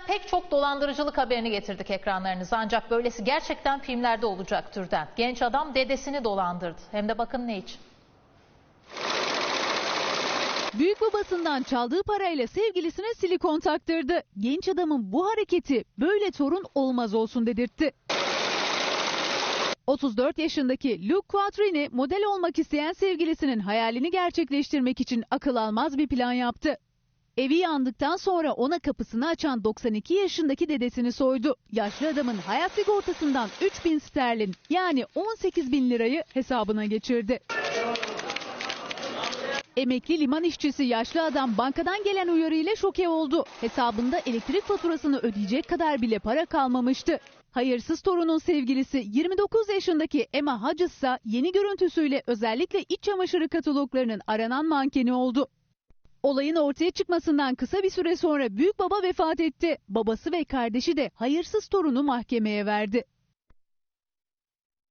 kadar pek çok dolandırıcılık haberini getirdik ekranlarınıza. Ancak böylesi gerçekten filmlerde olacak türden. Genç adam dedesini dolandırdı. Hem de bakın ne için. Büyük babasından çaldığı parayla sevgilisine silikon taktırdı. Genç adamın bu hareketi böyle torun olmaz olsun dedirtti. 34 yaşındaki Luke Quattrini model olmak isteyen sevgilisinin hayalini gerçekleştirmek için akıl almaz bir plan yaptı. Evi yandıktan sonra ona kapısını açan 92 yaşındaki dedesini soydu. Yaşlı adamın hayat sigortasından 3000 sterlin yani 18 bin lirayı hesabına geçirdi. Emekli liman işçisi yaşlı adam bankadan gelen uyarıyla şoke oldu. Hesabında elektrik faturasını ödeyecek kadar bile para kalmamıştı. Hayırsız torunun sevgilisi 29 yaşındaki Emma Hodges ise yeni görüntüsüyle özellikle iç çamaşırı kataloglarının aranan mankeni oldu. Olayın ortaya çıkmasından kısa bir süre sonra büyük baba vefat etti. Babası ve kardeşi de hayırsız torunu mahkemeye verdi.